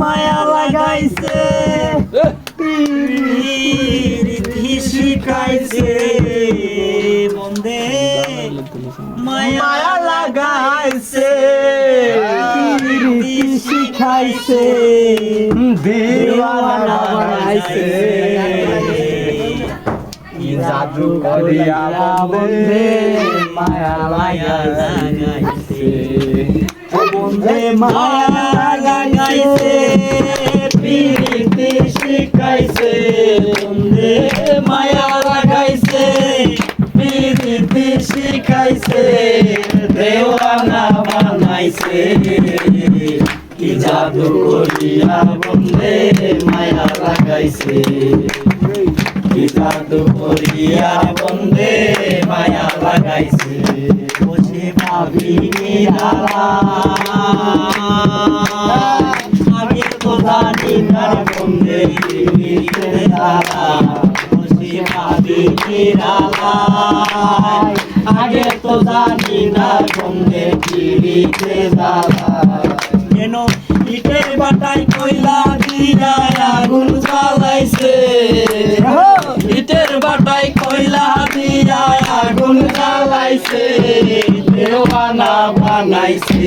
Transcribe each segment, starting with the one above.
মায়া লাগাইছে। রীতি শিখাইছে? বন্দে মায়া লাগাইছে। রীতি শিখাইছে? দিওয়ানা বানাইছে। জাদু করিয়া বন্ধে মায়া লাগাইছে? বন্দে মায়া লাগাইছে। বন্দে মায়া লাগাইছে, প্রীতি শিখাইছে, দেওয়ানা বানাইছে। কি জাদু করিয়া মায়া লাগাইছে, কি জাদু বন্দে মায়া লাগাইছে। বসে ভাবি আগে ভাবি আগে তো জানি না বন্দে পিড়িতে দাদা কেন ইটের বাটাই কইলা দিয়া আগুন জ্বালাইছে ইটের বাটাই কইলা দিয়া আগুন জ্বালাইছে দেওয়ানা বানাইছে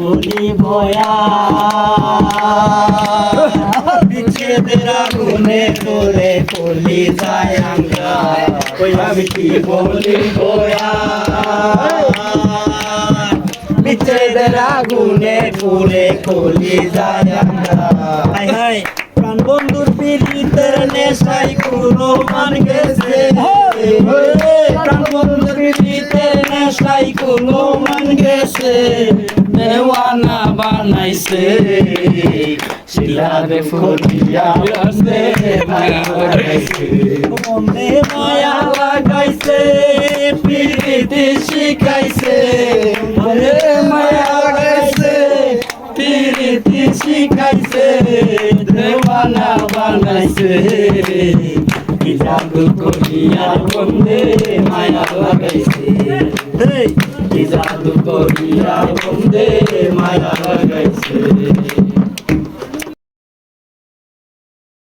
বলি বয়া বিচ্ছেদের আগুনে তোরে কলি যায় আঙ্গা ওই আমি কি বলি বয়া বিচ্ছেদের আগুনে পুরে কলি যায় আঙ্গা হাই হাই। প্রাণ বন্ধুর পীড়িতের নেশাই কুলো মান গেছে। প্রাণ বন্ধুর পীড়িতের নেশাই কুলো মান গেছে। দেওয়ানা বানাইছে। শিলারে ফুটিয়া বন্দে মায়া লাগাইছে বন্দে মায়া লাগাইছে, প্রীতি শিখাইছে। বন্দে মায়া লাগাইছে, প্রীতি শিখাইছে, দেওয়ানা বানাইছে। জাদু করিয়া বন্দে মায়া লাগাইছে। জাদু করিয়া বন্দে মায়া